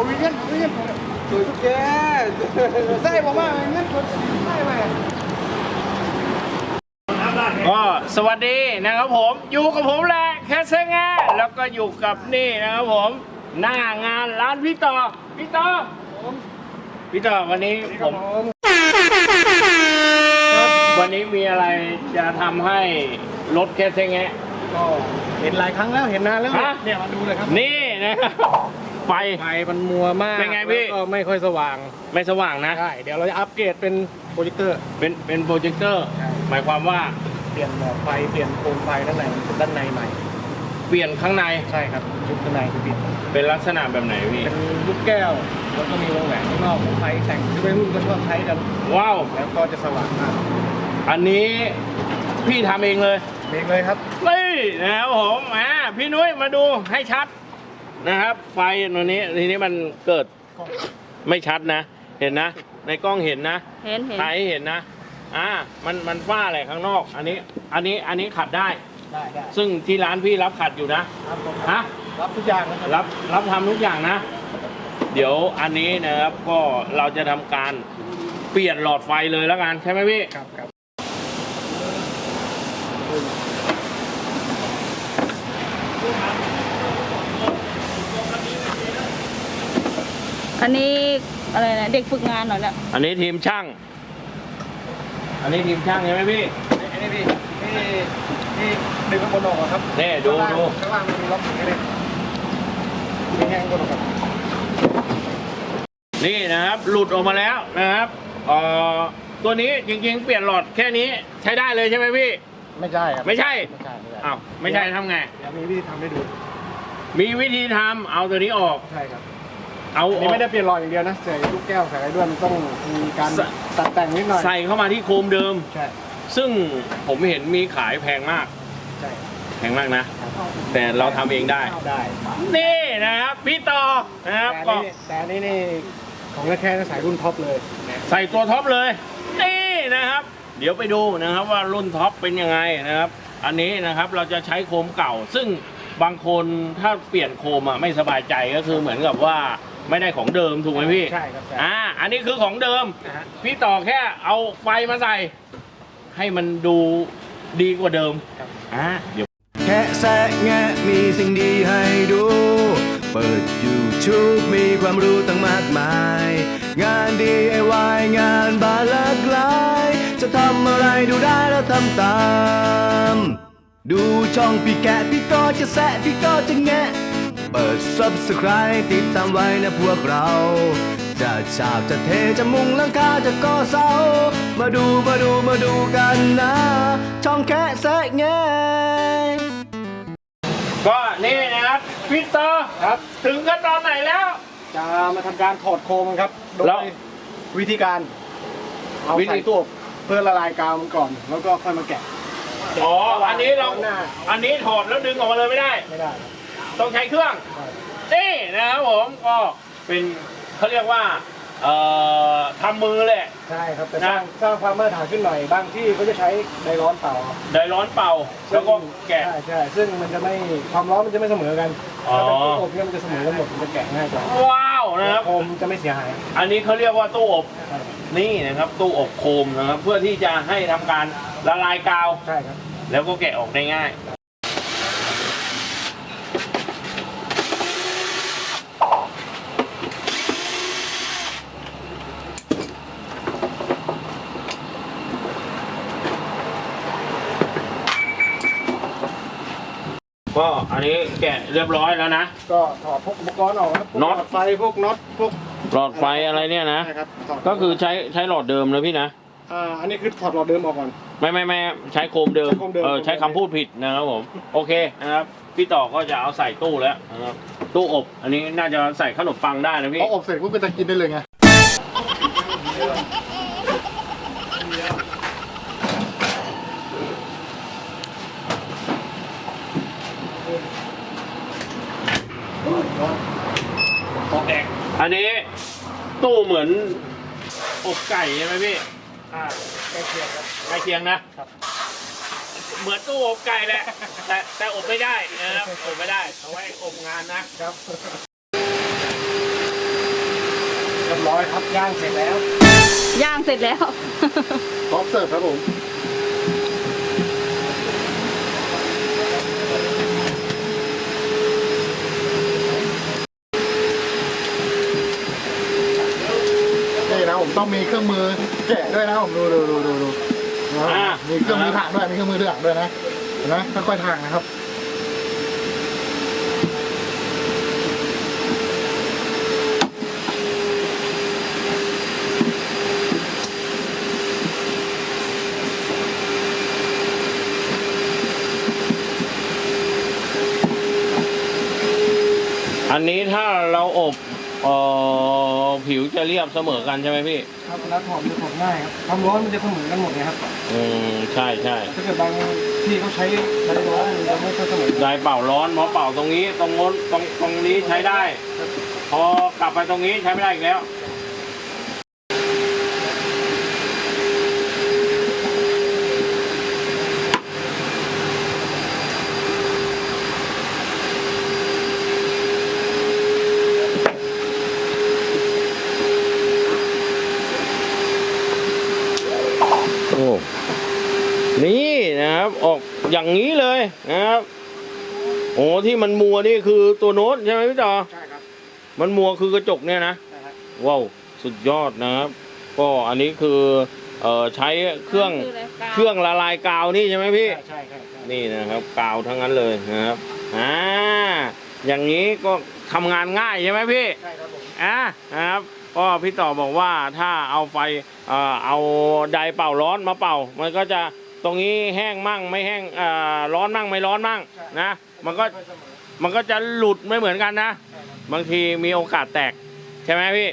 ผมมีเงินผมมีเงินสวยทุกแกใส่ผมว่าเงินคนใส่ไปก็สวัสดีนะครับผมอยู่กับผมแหละแคสเซ่งะแล้วก็อยู่กับนี่นะครับผมหน้างานร้านพี่ต่อพี่ต่อพี่ต่อวันนี้ผมวันนี้มีอะไรจะทำให้รถแคสเซ่งะก็เห็นหลายครั้งแล้วเห็นนานแล้วฮะเนี่ยมาดูเลยครับนี่นะครับ ไฟ ไฟมันมัวมากเป็นไงพี่ แล้วก็ไม่ค่อยสว่างไม่สว่างนะ ใช่เดี๋ยวเราจะอัปเกรดเป็นโปรเจคเตอร์ เป็นเป็นโปรเจคเตอร์ ใช่ หมายความว่าเปลี่ยนหลอดไฟเปลี่ยนโคมไฟด้านในด้านในใหม่ เปลี่ยนข้างในใช่ครับชุดด้านในคือเปลี่ยนเป็นลักษณะแบบไหนพี่ เป็นลูกแก้ว แล้วก็มีวงแหวนข้างนอกของไฟแต่งคือวัยรุ่นก็ชอบใช้กันว้าว แล้วก็จะสว่างมากอันนี้พี่ทำเองเลยเบรกเลยครับ นี่นะครับผมอ่าพี่นุ้ยมาดูให้ชัด นะครับ ไฟตัวนี้ทีนี้มันเกิดไม่ชัดนะ เห็นนะ ในกล้องเห็นนะเห็นเห็นถ่ายให้เห็นนะ อ่า มันมันฝ้าอะไรข้างนอก อันนี้ อันนี้อันนี้ขัดได้ ได้ได้ซึ่งที่ร้านพี่รับขัดอยู่นะครับผมฮะ รับทุกอย่างนะครับ รับรับทำทุกอย่างนะ เดี๋ยวอันนี้นะครับก็เราจะทำการเปลี่ยนหลอดไฟเลยแล้วกันใช่ไหมพี่ ครับครับ อันนี้อะไรนะเด็กฝึกงานเหรอเนี่ยอันนี้ทีมช่าง อันนี้ทีมช่างใช่ไหมพี่ อันนี้พี่นี่นี่ดึงข้างบนออกอะครับนี่ดูข้างล่างดู ข้างล่างมันมีล็อกอย่างนี้เลยมีแห้งบนออกครับนี่นะครับ หลุดออกมาแล้วนะครับเอ่อตัวนี้จริงๆ เปลี่ยนหลอดแค่นี้ใช้ได้เลยใช่ไหมพี่ ไม่ใช่ครับไม่ใช่ ไม่ใช่ไม่ใช่อ้าวไม่ใช่ทำไง เดี๋ยวมีวิธีทำให้ดู มีวิธีทำเอาตัวนี้ออก ใช่ครับ เอาอันอนี้อกไม่ได้เปลี่ยนหลอดอย่างเดียวนะใส่ลูกแก้วใส่อะไรด้วยมันต้องมีการใส่ ตัดแต่งนิดหน่อยใส่เข้ามาที่โคมเดิม ใช่ซึ่งผมเห็นมีขายแพงมาก ใช่แพงมากนะ แต่เราทำเองได้ ได้นี่นะครับ พี่ต่อนะครับแต่ก็อันนี้แต่อันนี้นี่ของแค่สายรุ่นท็อปเลยนะใส่ตัวท็อปเลย นี่นะครับ เดี๋ยวไปดูนะครับว่ารุ่นท็อปเป็นยังไงนะครับ อันนี้นะครับเราจะใช้โคมเก่า ซึ่งบางคนถ้าเปลี่ยนโคมอะไม่สบายใจก็คือเหมือนกับว่า ไม่ได้ของเดิมถูกไหมพี่ใช่ครับใช่อ่าอันนี้คือของเดิม นะฮะพี่ต่อแค่เอาไฟมาใส่ ให้มันดูดีกว่าเดิมครับ อ่าเดี๋ยว แค่แซะแงะมีสิ่งดีให้ดู เปิด YouTube มีความรู้ตั้งมากมาย งาน DIY งานบานหลากหลาย จะทำอะไรดูได้แล้วทำตาม ดูช่องพี่แกะพี่ก็จะแซะพี่ก็จะแงะ เปิด Subscribe ติดตามไว้นะพวกเรา จะฉาบจะเทจะมุงหลังคาจะก่อเสา มาดูมาดูมาดูกันนะ ช่องแค่แซะแงะก็นี่นะครับพี่ต่อครับ ถึงขั้นตอนไหนแล้ว จะมาทำการถอดโคมกันครับ โดแล้ว ยวิธีการ เอาวิธีใส่ตู้อบเพื่อละลายกาวมันก่อน แล้วก็ค่อยมาแกะ อ๋ออันนี้เราหน้าอันนี้ถอดแล้วดึงออกมาเลยไม่ได้ ไม่ได้ ต้องใช้เครื่องนี่นะครับผมก็เป็นเขาเรียกว่าเอ่อทำมือแหละ ใช่ครับแต่นะสร้างสร้างความมาตรฐานขึ้นหน่อยบางที่เขาจะใช้ไดร้อนเป่าไดร้อนเป่าแล้วก็แกะ ใช่ใช่ซึ่งมันจะไม่ความร้อนมันจะไม่เสมอกันอ๋อ ถ้าเป็นตู้อบเนี่ยมันจะเสมอกันหมดมันจะแกะง่ายกว่าว้าวนะครับ โคมจะไม่เสียหายอันนี้เขาเรียกว่าตู้อบใช่นี่นะครับตู้อบโคมนะครับ เพื่อที่จะให้ทำการละลายกาว ใช่ครับแล้วก็แกะออกได้ง่าย ก็อันนี้แกะเรียบร้อยแล้วนะ ก็ถอดพวกอุปกรณ์ออกครับพวกน็อต หลดไฟพวกน็อตพวกหลอดไฟอะไรเนี่ยนะ ใช่ครับถดก็คือใช้ใช้หลอดเดิมนะพี่นะ อ่าอันนี้คือถอดหลอดเดิมออกก่อน ไม่ไม่ไม่ใช้โคมเดิม ใช้โคมเดิม เออใช้คำพูดผิดนะครับผม โอเคนะครับ พี่ต่อก็จะเอาใส่ตู้แล้วนะครับตู้อบ อันนี้น่าจะใส่ขนมปังได้นะพี่ พออบเสร็จปุ๊บก็จะกินได้เลยไง อันนี้ตู้เหมือนอบไก่ใช่ไหมพี่อ่าใกล้เคียงครับ ใกล้เคียงนะครับ เหมือนตู้อบไก่แหละแต่แต่อบไม่ได้นะครับอบไม่ได้เอาไว้อบงานนะครับบร้อยครับย่างเสร็จแล้ว ย่างเสร็จแล้ว พร้อมเสิร์ฟครับผม ผมต้องมีเครื่องมือแกะด้วยนะผมดูดูดูดูดูนะอ่ามีเครื่องมือถักด้วยมีเครื่องมือถักด้วยนะเห็นไหมค่อยๆทางนะครับ อันนี้ถ้าเราอบเอ่อผิ วจะเรียบเสมอกันใช่ไหมพี่ ครับแล้วถอดมันถอดง่ายครับความร้อนมันจะเสมอกันหมดเลยครับอืมใช่ใช่ถ้าเกิดบางที่เขาใช้ใช้ร้อนมันจะไม่ค่อยเสมอไดเป่าร้อนเพราะเป่าตรงนี้ตรงโน้นตรงตรงนี้ใช้ได้ พอกลับไปตรงนี้ใช้ไม่ได้อีกแล้ว นี่นะครับออกอย่างนี้เลยนะครับโอ้ที่มันมัวนี่คือตัวโน้ตใช่ไหมพี่ต่อใช่ครับ มันมัวคือกระจกเนี่ยนะใช่ครับว้าวสุดยอดนะครับ ก็อันนี้คือเอ่อใช้เครื่องคืออะไรกาวเครื่องละลายกาวนี่ใช่ไหมพี่ ใช่ใช่ใช่นี่นะครับกาวทั้งนั้นเลยนะครับอ่าอย่างนี้ก็ทำงานง่ายใช่ไหมพี่ใช่ครับผมอะนะครับก็พี่ต่อบอกว่าถ้าเอาไฟเอ่อเอาไดร์เป่าร้อนมาเป่า มันก็จะ ตรงนี้แห้งมั่งไม่แห้งเอ่อร้อนมั่งไม่ร้อนมั่งนะ มันก็ค่อยเสมอมันก็จะหลุดไม่เหมือนกันนะใช่ครับบางทีมีโอกาสแตก ใช่ไหมพี่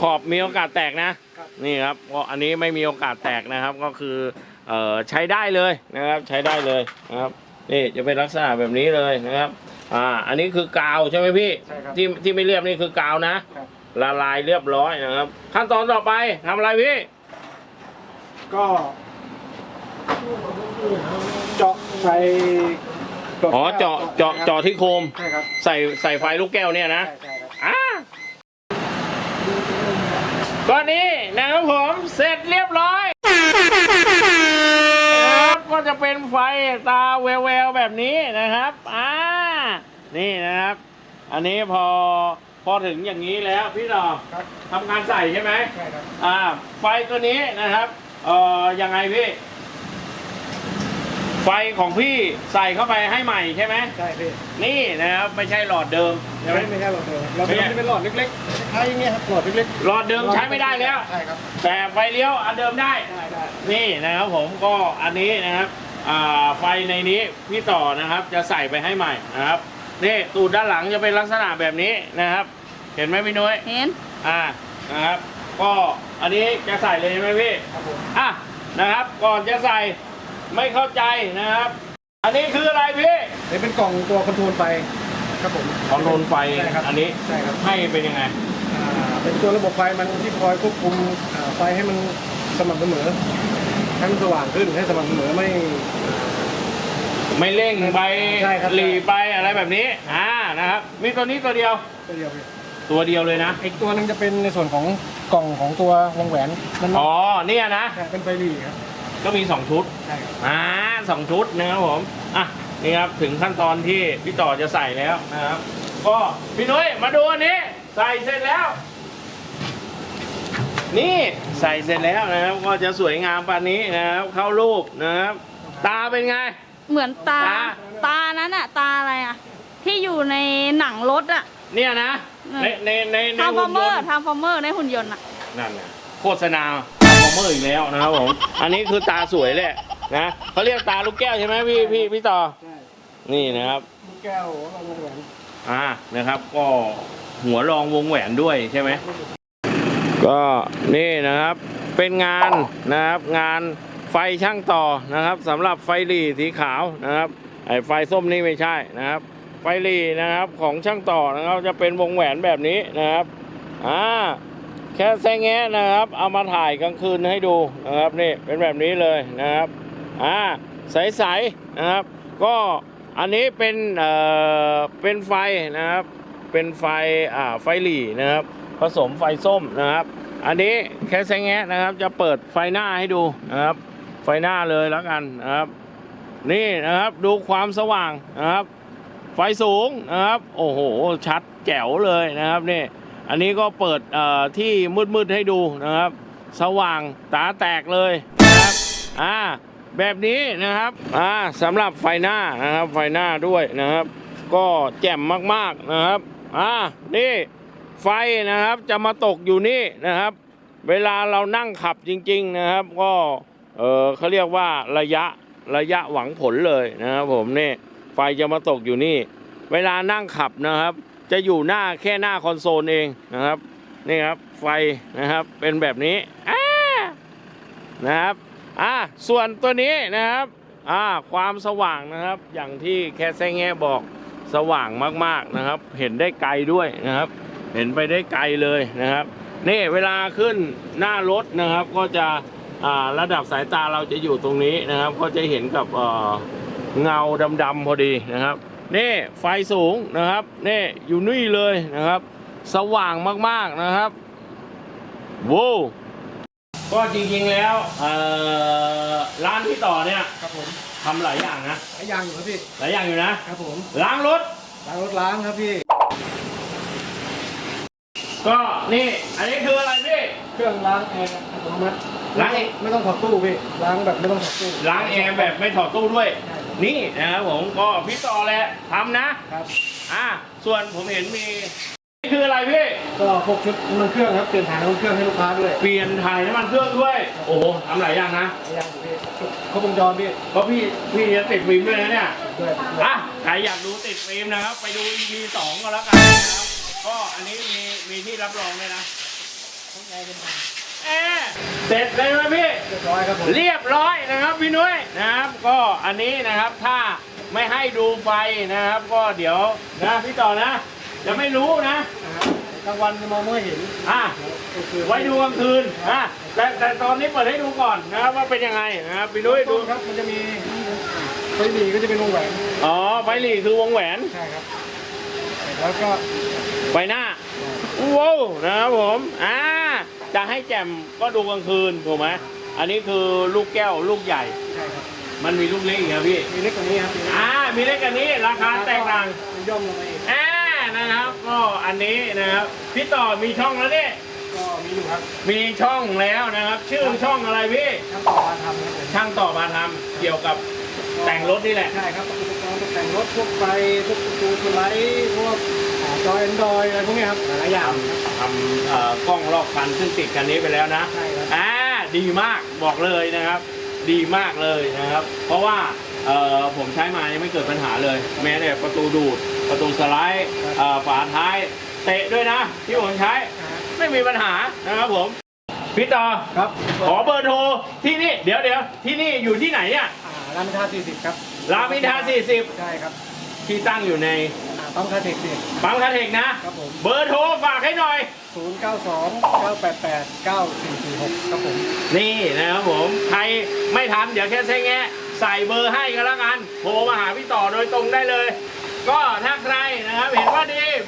ขอบมีโอกาสแตกนะครับนี่ครับก็อันนี้ไม่มีโอกาสแตกนะครับก็คือเอ่อใช้ได้เลยนะครับ ใช้ได้เลยนะครับนี่จะเป็นลักษณะแบบนี้เลยนะครับอ่าอันนี้คือกาวใช่ไหมพี่ใช่ครับ ที่ที่ไม่เรียบนี่คือกาวนะ ครับ ละลายเรียบร้อยนะครับ ขั้นตอนต่อไปทำอะไรพี่ก็ เจาะใส่กรดอ๋อเจาะเจาะเจาะที่โคม ใช่ครับใส่ใส่ไฟลูกแก้วเนี่ยนะ ใช่ใช่ครับ อะก็นี้นะครับผมเสร็จเรียบร้อยนะครับก็จะเป็นไฟตาแววๆแบบนี้นะครับอ่านี่นะครับ อันนี้พอพอถึงอย่างนี้แล้วพี่ต่อครับ ทำการใส่ใช่ไหมใช่ครับ อ่าไฟตัวนี้นะครับเอ่อยังไงพี่ ไฟของพี่ใส่เข้าไปให้ใหม่ใช่ไหมใช่พี่นี่นะครับไม่ใช่หลอดเดิมใช่ไหมไม่ไม่ใช่หลอดเดิมเราไม่ใช่เป็นหลอดเล็กๆคล้ายๆอย่างเงี้ยครับหลอดเล็กหลอดๆเดิมใช้ไม่ได้แล้วใช่ครับแต่ไฟเลี้ยวอันเดิมได้ได้ได้นี่นะครับผมก็อันนี้นะครับอ่าไฟในนี้พี่ต่อนะครับจะใส่ไปให้ใหม่นะครับนี่ตูดด้านหลังจะเป็นลักษณะแบบนี้นะครับ เห็นไหมพี่นุ้ยเห็นอ่านะครับ ก็อันนี้จะใส่เลยใช่ไหมพี่ครับผมอะนะครับ ก่อนจะใส่ ไม่เข้าใจนะครับ อันนี้คืออะไรพี่นี่เป็นกล่องตัวคอนโทรลไฟครับผมคอนโทรลไฟใช่ครับอันนี้ใช่ครับให้เป็นยังไงอ่าเป็นตัวระบบไฟมันที่คอยควบคุมอ่าไฟให้มันสม่ำเสมอให้มันสว่างขึ้นให้สม่ำเสมอไม่ ไม่เร่งไปใช่ครับ หลีไปอะไรแบบนี้อ่านะครับมีตัวนี้ตัวเดียว ตัวเดียวพี่ตัวเดียวเลยนะอีกตัวหนึงจะเป็นในส่วนของกล่องของตัววงแหวนมันอ๋อเนี่ยนะใช่เป็นไฟหลีครับ ก็มีสองชุดใช่ครับอ่าสองชุดนะครับผมอะนี่ครับถึงขั้นตอนที่พี่ต่อจะใส่แล้วนะครับ ก็พี่นุ้ยมาดูอันนี้ ใส่เสร็จแล้ว นี่ใส่เสร็จแล้วนะครับ ก็จะสวยงามปานนี้นะครับ เข้ารูปนะครับ ตาเป็นไง เหมือนตา ตา ตานั้นอะตาอะไรอะที่อยู่ในหนังรถอะเนี่ยนะ ในในในในทาร์ฟอหุ่ร์นเมยอนร์ต์ทาร์ฟอร์เมอร์ในหุ่นยนต์อะนั่นไงโฆษณาคอม เมอร์อีกแล้วนะครับผม อันนี้คือตาสวยเลยนะเขาเรียกตาลูกแก้วใช่ไหมพี่พี่พี่ต่อ ใช่นี่นะครับ ลูกแก้วเราวงแหวนอ่านะครับ ก็หัวรองวงแหวนด้วยใช่ไหม ก็นี่นะครับเป็นงานนะครับงานไฟช่างต่อนะครับสำหรับไฟหลีสีขาวนะครับไอ้ไฟส้มนี่ไม่ใช่นะครับ ไฟหลีนะครับของช่างต่อนะครับจะเป็นวงแหวนแบบนี้นะครับอ่า แค่แซงแงะนะครับ เอามาถ่ายกลางคืนให้ดูนะครับนี่เป็นแบบนี้เลยนะครับอ่าใสๆนะครับ ก็อันนี้เป็นเอ่อเป็นไฟนะครับ เป็นไฟอ่าไฟหลีนะครับ ผสมไฟส้มนะครับ อันนี้แค่แสแงะนะครับ จะเปิดไฟหน้าให้ดูนะครับ ไฟหน้าเลยแล้วกันนะครับ นี่นะครับดูความสว่างนะครับ ไฟสูงนะครับ โอ้โหชัดแจ๋วเลยนะครับนี่ อันนี้ก็เปิดที่มืดๆให้ดูนะครับ สว่างตาแตกเลยนะครับอ่าแบบนี้นะครับอ่าสำหรับไฟหน้านะครับไฟหน้าด้วยนะครับ ก็แจ่มมากๆนะครับอ่านี่ไฟนะครับจะมาตกอยู่นี่นะครับ เวลาเรานั่งขับจริง ๆนะครับ ก็เออเขาเรียกว่าระยะระยะหวังผลเลยนะครับผมนี่ไฟจะมาตกอยู่นี่ เวลานั่งขับนะครับ จะอยู่หน้าแค่หน้าคอนโซลเองนะครับนี่ครับไฟนะครับเป็นแบบนี้นะครับอ่าส่วนตัวนี้นะครับอ่าความสว่างนะครับ อย่างที่แคสแซงแง่บอกสว่างมากๆนะครับ เห็นได้ไกลด้วยนะครับ เห็นไปได้ไกลเลยนะครับนี่เวลาขึ้นหน้ารถนะครับ ก็จะอ่าระดับสายตาเราจะอยู่ตรงนี้นะครับ ก็จะเห็นกับเงาดำๆพอดีนะครับ นี่ไฟสูงนะครับนี่อยู่นี่เลยนะครับ สว่างมากๆนะครับโว้วก็จริงๆแล้วเอ่อร้านที่ต่อเนี่ยครับผมทำหลายอย่างนะหลายอย่างอยู่ครับพี่หลายอย่างอยู่นะครับผมล้างรถล้างรถล้างครับพี่ ก็นี่อันนี้คืออะไรพี่เครื่องล้างแอร์อัตโนมัติล้างเองไม่ต้องถอดตู้พี่ล้างแบบไม่ต้องถอดตู้ล้างแอร์แบบไม่ถอดตู้ด้วยใช่ครับ นี่นะครับผมก็พี่ต่อแหละทำนะครับ อ่าส่วนผมเห็นมีนี่คืออะไรพี่ ก็พวกชุดน้ำมันเครื่องครับเปลี่ยนถ่ายน้ำมันเครื่องให้ลูกค้าด้วยเปลี่ยนถ่ายน้ำมันเครื่องด้วย โอ้โหทำหลายอย่างนะหลายอย่างอยู่พี่ครบวงจรพี่เพราะพี่พี่จะติดฟิล์มด้วยนะเนี่ย ด้วยอะใครอยากดูติดฟิล์มนะครับ ไปดู EP สองก็แล้วกันนะครับ ก็อันนี้มีมีที่รับรองด้วยนะทั้งแอร์เป็นพัน แอร์เสร็จเลยไหมพี่ เรียบร้อยครับผม เรียบร้อยนะครับพี่นุ้ยนะครับ ก็อันนี้นะครับถ้าไม่ให้ดูไฟนะครับ ก็เดี๋ยวนะพี่ต่อนะ จะไม่รู้นะนะครับกลางวันจะมองไม่เห็นอะก็คือไว้ดูกลางคืนอะแต่แต่ตอนนี้เปิดให้ดูก่อนนะครับว่าเป็นยังไงนะครับพี่นุ้ยดูครับมันจะมีไฟหลีก็จะเป็นวงแหวนอ๋อไฟหลีคือวงแหวน ใช่ครับ แล้วก็ ไฟหน้าว้าวนะครับผมอ่า จะให้แจ่มก็ดูกลางคืนถูกไหมอันนี้คือลูกแก้วลูกใหญ่ ใช่ครับ มันมีลูกเล็กอีกครับพี่ มีเล็กกว่านี้ครับอ่า มีเล็กกันนี้ราคาแตกต่างมันย่อมลงมาเองอ่านะครับ ก็อันนี้นะครับ พี่ต่อมีช่องแล้วเนี่ยก็มีอยู่ครับ มีช่องแล้วนะครับ ชื่อช่องอะไรพี่ ช่างต่อมาทำครับผมช่างต่อมาทำเกี่ยวกับแต่งรถนี่แหละ ใช่ครับอุปกรณ์ตกแต่งรถพวกไฟพวกประตูสไลด์พวกอ่า จอยแอนดรอยอะไรพวกเนี้ยครับหลายๆอย่างทำเอ่อกล้องรอบคันซึ่งติดกันนี้ไปแล้วนะใช่ครับ อ่าดีมากบอกเลยนะครับ ดีมากเลยนะครับ เพราะว่าเอ่อผมใช้มายังไม่เกิดปัญหาเลย แม้แต่ประตูดูดประตูสไลด์เอ่อฝาท้ายเตะด้วยนะ ที่ผมใช้อ่าไม่มีปัญหานะครับผมพี่ต่อครับขอเบอร์โทรที่นี่เดี๋ยวเดี๋ยวที่นี่อยู่ที่ไหนเนี่ยอ่ารามอินทรา40 ครับรามอินทราใช่ครับ40ที่ตั้งอยู่ในอ่า ปั๊มคาเทคสี่ปั๊มคาเทคนะครับผม เบอร์โทรฝากให้หน่อย 092 988 9446 ครับผม นี่นะครับผม ใครไม่ทันเดี๋ยวแค่ใช้แงะใส่เบอร์ให้ก็แล้วกัน โทรมาหาพี่ต่อโดยตรงได้เลย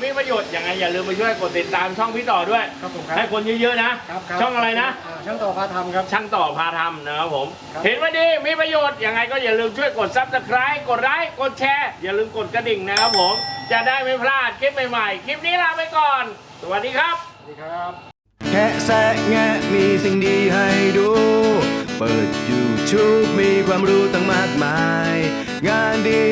มีประโยชน์ยังไงอย่าลืมไปช่วยกดติดตามช่องพี่ต่อด้วย ครับผมครับให้คนเยอะๆนะ ครับครับช่องอะไรนะาช่างต่อพาทำครับ ช่างต่อพาทำนะครับผม ครับ เห็นว่าดีมีประโยชน์ยังไงก็อย่าลืมช่วยกดซับสไคร b ์กดไลค์กดแชร์อย่าลืมกดกระดิ่งนะครับผม จะได้ไม่พลาดคลิปใหม่ๆ คลิปนี้ลาไปก่อน สวัสดีครับ สวัสดีครับ แคะแซะแงะมีสิ่งดีให้ดู เปิด YouTube มีความรู้ตั้งมากมาย งาน DIY